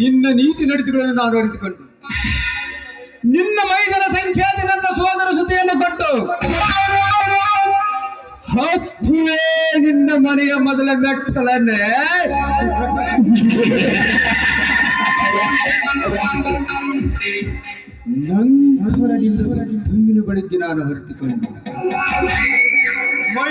ನಿನ್ನ ನೀತಿ ನಡೆದಿರುವ ನಾನು ಅರಿತುಕೊಂಡು ನಿನ್ನ ಮೈದನ ಸಂಖ್ಯಾತಿ ನನ್ನ ಸೋದರ ಸುದ್ದಿಯನ್ನು ಕೊಟ್ಟು ಹತ್ತುವೇ ನಿನ್ನ ಮನೆಯ ಮೊದಲ ಮೆಟ್ಟಲನ್ನೇ ನನ್ನ ನಿನ್ನ ನಾನು ಹೊರತುಕೊಂಡು ಮೈ